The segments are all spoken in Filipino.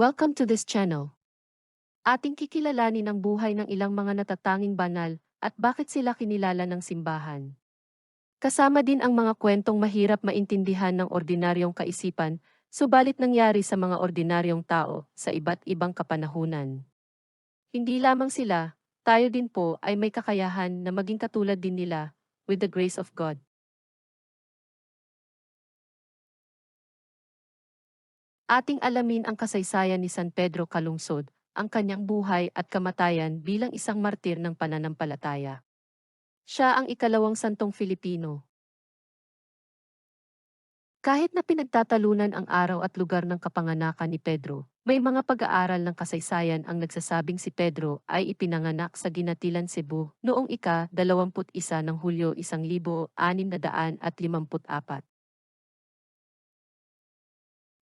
Welcome to this channel. Ating kikilalanin ang buhay ng ilang mga natatanging banal at bakit sila kinilala ng simbahan. Kasama din ang mga kwentong mahirap maintindihan ng ordinaryong kaisipan, subalit nangyari sa mga ordinaryong tao sa iba't ibang kapanahunan. Hindi lamang sila, tayo din po ay may kakayahan na maging katulad din nila, with the grace of God. Ating alamin ang kasaysayan ni San Pedro Calungsod, ang kanyang buhay at kamatayan bilang isang martir ng pananampalataya. Siya ang ikalawang santong Filipino. Kahit na pinagtatalunan ang araw at lugar ng kapanganakan ni Pedro, may mga pag-aaral ng kasaysayan ang nagsasabing si Pedro ay ipinanganak sa Ginatilan, Cebu noong ika-21 ng Hulyo 1654.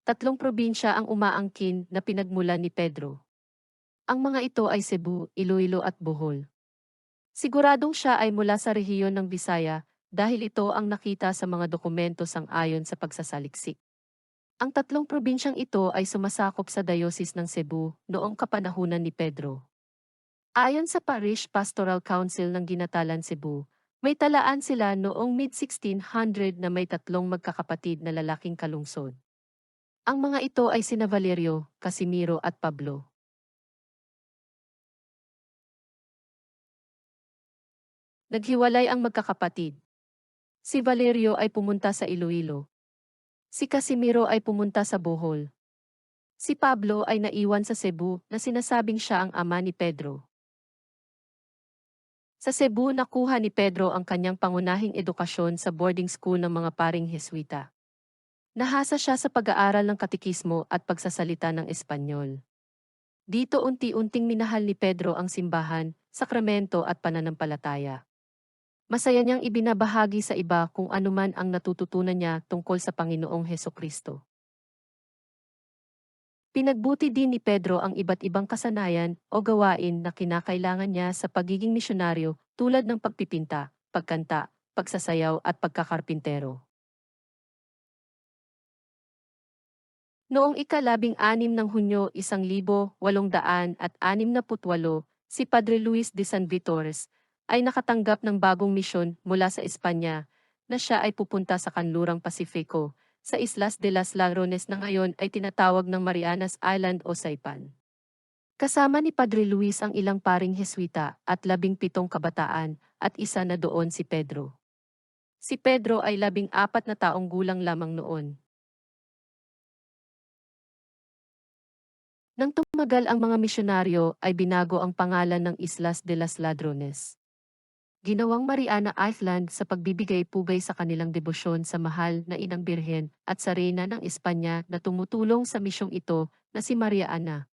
Tatlong probinsya ang umaangkin na pinagmula ni Pedro. Ang mga ito ay Cebu, Iloilo at Bohol. Siguradong siya ay mula sa rehiyon ng Visaya dahil ito ang nakita sa mga dokumento sang ayon sa pagsasaliksik. Ang tatlong probinsyang ito ay sumasakop sa Diocese ng Cebu noong kapanahunan ni Pedro. Ayon sa Parish Pastoral Council ng Ginatalan Cebu, may talaan sila noong mid-1600 na may tatlong magkakapatid na lalaking kalungsod. Ang mga ito ay sina Valerio, Casimiro at Pablo. Naghiwalay ang magkakapatid. Si Valerio ay pumunta sa Iloilo. Si Casimiro ay pumunta sa Bohol. Si Pablo ay naiwan sa Cebu na sinasabing siya ang ama ni Pedro. Sa Cebu nakuha ni Pedro ang kanyang pangunahing edukasyon sa boarding school ng mga paring Heswita. Nahasa siya sa pag-aaral ng katikismo at pagsasalita ng Espanyol. Dito unti-unting minahal ni Pedro ang simbahan, sakramento at pananampalataya. Masaya niyang ibinabahagi sa iba kung anuman ang natututunan niya tungkol sa Panginoong Heso Kristo. Pinagbuti din ni Pedro ang iba't ibang kasanayan o gawain na kinakailangan niya sa pagiging misyonaryo tulad ng pagpipinta, pagkanta, pagsasayaw at pagkakarpintero. Noong ikalabing anim ng Hunyo isang libo walong daan at anim na putwalo, si Padre Luis de San Vitores ay nakatanggap ng bagong misyon mula sa Espanya na siya ay pupunta sa kanlurang Pasifiko, sa Islas de las Ladrones na ngayon ay tinatawag ng Marianas Island o Saipan. Kasama ni Padre Luis ang ilang paring Heswita at labing pitong kabataan at isa na doon si Pedro. Si Pedro ay labing apat na taong gulang lamang noon. Nang tumagal ang mga misyonaryo ay binago ang pangalan ng Islas de las Ladrones. Ginawang Mariana Island sa pagbibigay pugay sa kanilang debosyon sa mahal na Inang Birhen at sa Reyna ng Espanya na tumutulong sa misyong ito na si Maria Ana.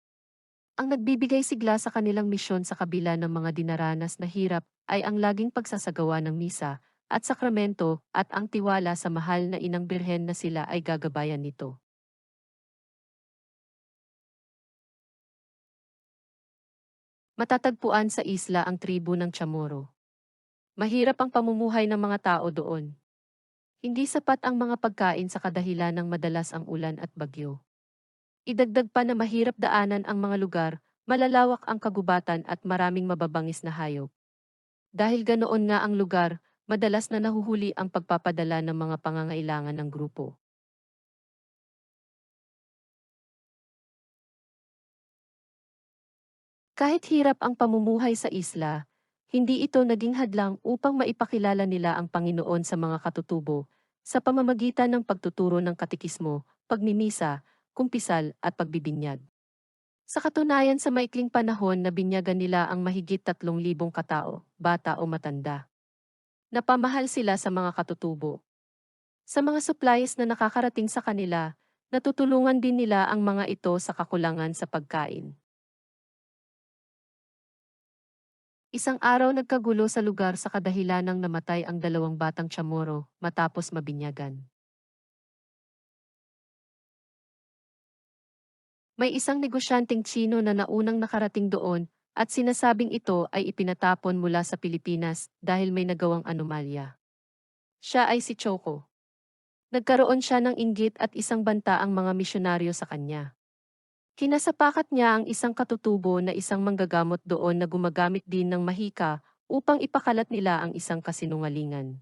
Ang nagbibigay sigla sa kanilang misyon sa kabila ng mga dinaranas na hirap ay ang laging pagsasagawa ng misa at sakramento at ang tiwala sa mahal na Inang Birhen na sila ay gagabayan nito. Matatagpuan sa isla ang tribu ng Chamorro. Mahirap ang pamumuhay ng mga tao doon. Hindi sapat ang mga pagkain sa kadahilan ng madalas ang ulan at bagyo. Idagdag pa na mahirap daanan ang mga lugar, malalawak ang kagubatan at maraming mababangis na hayop. Dahil ganoon nga ang lugar, madalas na nahuhuli ang pagpapadala ng mga pangangailangan ng grupo. Kahit hirap ang pamumuhay sa isla, hindi ito naging hadlang upang maipakilala nila ang Panginoon sa mga katutubo sa pamamagitan ng pagtuturo ng katikismo, pagmimisa, kumpisal at pagbibinyag. Sa katunayan sa maikling panahon na binyagan nila ang mahigit tatlong libong katao, bata o matanda. Napamahal sila sa mga katutubo. Sa mga supplies na nakakarating sa kanila, natutulungan din nila ang mga ito sa kakulangan sa pagkain. Isang araw nagkagulo sa lugar sa kadahilanang namatay ang dalawang batang chamorro matapos mabinyagan. May isang negosyanteng Chino na naunang nakarating doon at sinasabing ito ay ipinatapon mula sa Pilipinas dahil may nagawang anomalya. Siya ay si Choco. Nagkaroon siya ng inggit at isang banta ang mga misyonaryo sa kanya. Kinasapakat niya ang isang katutubo na isang manggagamot doon na gumagamit din ng mahika upang ipakalat nila ang isang kasinungalingan.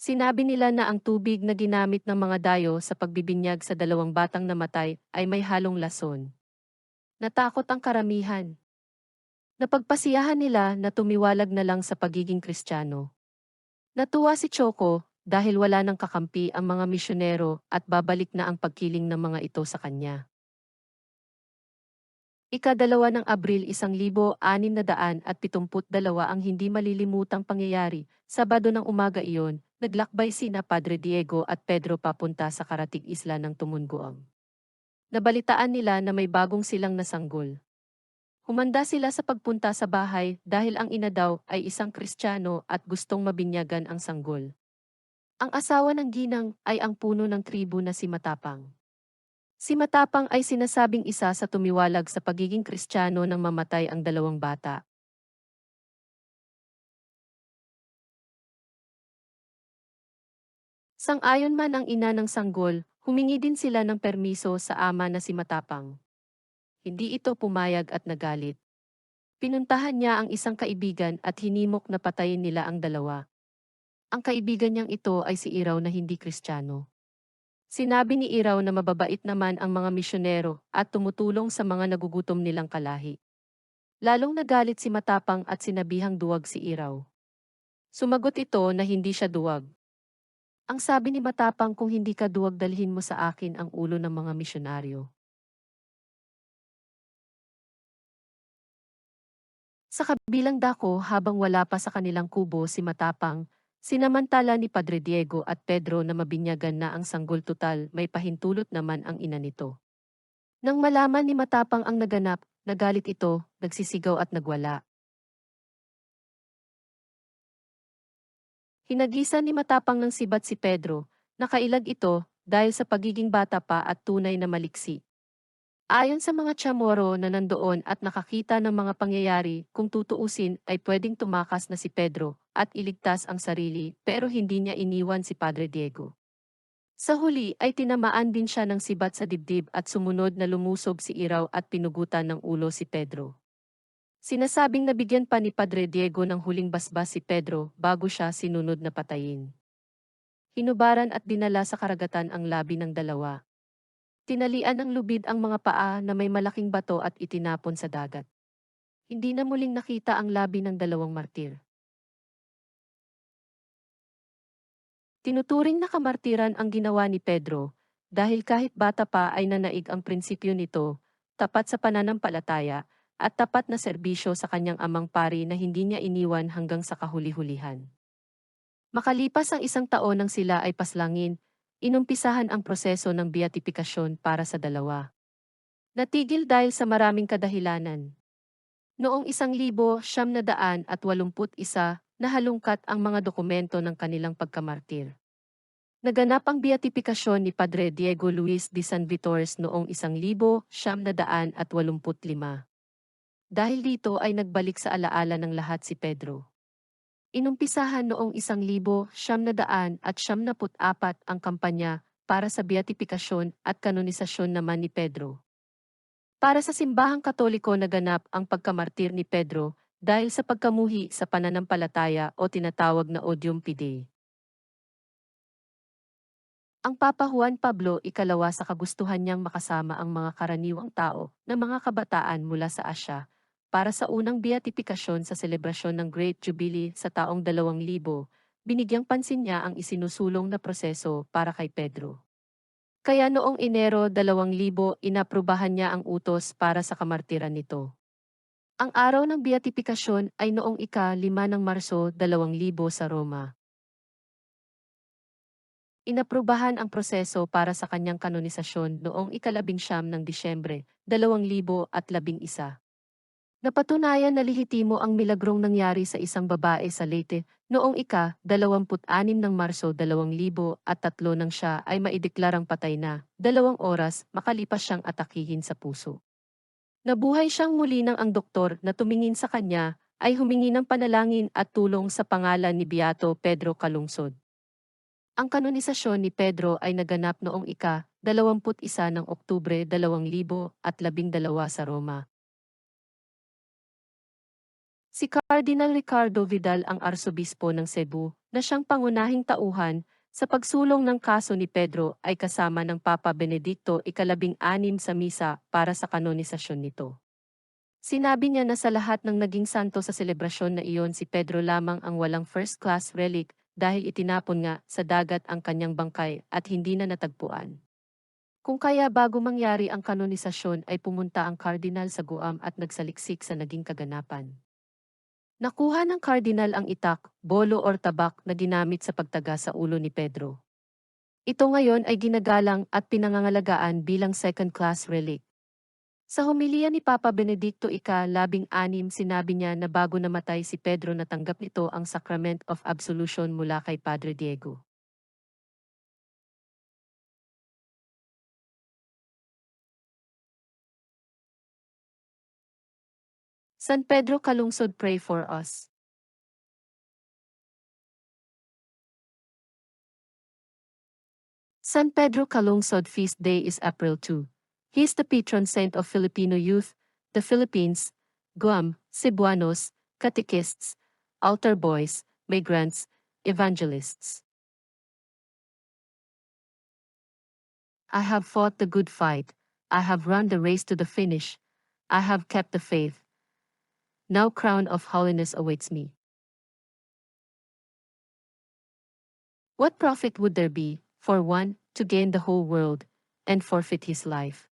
Sinabi nila na ang tubig na ginamit ng mga dayo sa pagbibinyag sa dalawang batang namatay ay may halong lason. Natakot ang karamihan. Napagpasiyahan nila na tumiwalag na lang sa pagiging kristyano. Natuwa si Choco dahil wala nang kakampi ang mga misyonero at babalik na ang pagkiling ng mga ito sa kanya. Ikadalawa ng Abril 1672 ang hindi malilimutang pangyayari. Sabado ng umaga iyon, naglakbay sina Padre Diego at Pedro papunta sa karatig isla ng Tumunguang. Nabalitaan nila na may bagong silang nasanggol. Humanda sila sa pagpunta sa bahay dahil ang ina daw ay isang kristyano at gustong mabinyagan ang sanggol. Ang asawa ng ginang ay ang puno ng tribu na si Matapang. Si Matapang ay sinasabing isa sa tumiwalag sa pagiging kristyano nang mamatay ang dalawang bata. Sang-ayon man ang ina ng sanggol, humingi din sila ng permiso sa ama na si Matapang. Hindi ito pumayag at nagalit. Pinuntahan niya ang isang kaibigan at hinimok na patayin nila ang dalawa. Ang kaibigan niyang ito ay si Iraw na hindi kristyano. Sinabi ni Iraw na mababait naman ang mga misyonero at tumutulong sa mga nagugutom nilang kalahi. Lalong nagalit si Matapang at sinabihang duwag si Iraw. Sumagot ito na hindi siya duwag. Ang sabi ni Matapang kung hindi ka duwag dalhin mo sa akin ang ulo ng mga misyonaryo. Sa kabilang dako habang wala pa sa kanilang kubo si Matapang, sinamantala ni Padre Diego at Pedro na mabinyagan na ang sanggol total may pahintulot naman ang ina nito. Nang malaman ni Matapang ang naganap, nagalit ito, nagsisigaw at nagwala. Hinagisan ni Matapang ng sibat si Pedro, nakailag ito dahil sa pagiging bata pa at tunay na maliksi. Ayon sa mga Chamorro na nandoon at nakakita ng mga pangyayari, kung tutuusin ay pwedeng tumakas na si Pedro at iligtas ang sarili pero hindi niya iniwan si Padre Diego. Sa huli ay tinamaan din siya ng sibat sa dibdib at sumunod na lumusob si Iraw at pinugutan ng ulo si Pedro. Sinasabing nabigyan pa ni Padre Diego ng huling basbas si Pedro bago siya sinunod na patayin. Hinubaran at dinala sa karagatan ang labi ng dalawa. Tinalian ng lubid ang mga paa na may malaking bato at itinapon sa dagat. Hindi na muling nakita ang labi ng dalawang martir. Tinuturing na kamartiran ang ginawa ni Pedro dahil kahit bata pa ay nanaig ang prinsipyo nito, tapat sa pananampalataya, at tapat na serbisyo sa kanyang amang pari na hindi niya iniwan hanggang sa kahuli-hulihan. Makalipas ang isang taon nang sila ay paslangin, inumpisahan ang proseso ng beatifikasyon para sa dalawa. Natigil dahil sa maraming kadahilanan. Noong isang libo siyam na daan at walumput isa, nahalungkat ang mga dokumento ng kanilang pagkamartir. Naganap ang beatifikasyon ni Padre Diego Luis de San Vitores noong isang libo siyam na daan at walumput lima. Dahil dito ay nagbalik sa alaala ng lahat si Pedro. Inumpisahan noong isang libo, siyam na daan at siyam na apat ang kampanya para sa beatifikasyon at kanonisasyon naman ni Pedro. Para sa simbahang katoliko naganap ang pagkamartir ni Pedro dahil sa pagkamuhi sa pananampalataya o tinatawag na odium fidei. Ang Papa Juan Pablo ikalawa sa kagustuhan niyang makasama ang mga karaniwang tao na mga kabataan mula sa Asya para sa unang beatifikasyon sa selebrasyon ng Great Jubilee sa taong 2000, binigyang pansin niya ang isinusulong na proseso para kay Pedro. Kaya noong Enero 2000 inaprubahan niya ang utos para sa kamartiran nito. Ang araw ng beatifikasyon ay noong ika-5 ng Marso 2000 sa Roma. Inaprubahan ang proseso para sa kanyang kanonisasyon noong ikalabing siyam ng Disyembre 2011. Napatunayan na lehitimo ang milagrong nangyari sa isang babae sa Leyte noong ika-26 ng Marso 2003 nang siya ay maideklarang patay na, dalawang oras makalipas siyang atakihin sa puso. Nabuhay siyang muli ng ang doktor na tumingin sa kanya ay humingi ng panalangin at tulong sa pangalan ni Beato Pedro Kalungsod. Ang kanonisasyon ni Pedro ay naganap noong ika 21 ng Oktubre 2012 sa Roma. Si Cardinal Ricardo Vidal ang arsobispo ng Cebu na siyang pangunahing tauhan sa pagsulong ng kaso ni Pedro ay kasama ng Papa Benedicto ikalabing anim sa misa para sa kanonisasyon nito. Sinabi niya na sa lahat ng naging santo sa selebrasyon na iyon si Pedro lamang ang walang first-class relic dahil itinapon nga sa dagat ang kanyang bangkay at hindi na natagpuan. Kung kaya bago mangyari ang kanonisasyon ay pumunta ang kardinal sa Guam at nagsaliksik sa naging kaganapan. Nakuha ng kardinal ang itak, bolo or tabak na ginamit sa pagtaga sa ulo ni Pedro. Ito ngayon ay ginagalang at pinangangalagaan bilang second-class relic. Sa homilya ni Papa Benedicto ika-labing-anim sinabi niya na bago namatay si Pedro natanggap nito ang Sacrament of Absolution mula kay Padre Diego. San Pedro Kalungsod pray for us. San Pedro Kalungsod feast day is April 2. He is the patron saint of Filipino youth, the Philippines, Guam, Cebuanos, catechists, altar boys, migrants, evangelists. I have fought the good fight, I have run the race to the finish, I have kept the faith. Now crown of holiness awaits me. What profit would there be, for one, to gain the whole world, and forfeit his life?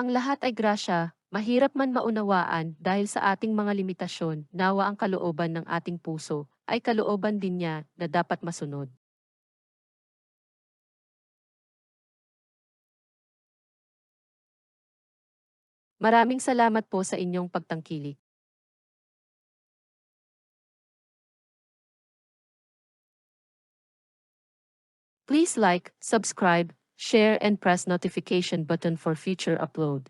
Ang lahat ay grasya, mahirap man maunawaan dahil sa ating mga limitasyon, nawa ang kalooban ng ating puso, ay kalooban din niya na dapat masunod. Maraming salamat po sa inyong pagtangkilik. Please like, subscribe, share and press notification button for future upload.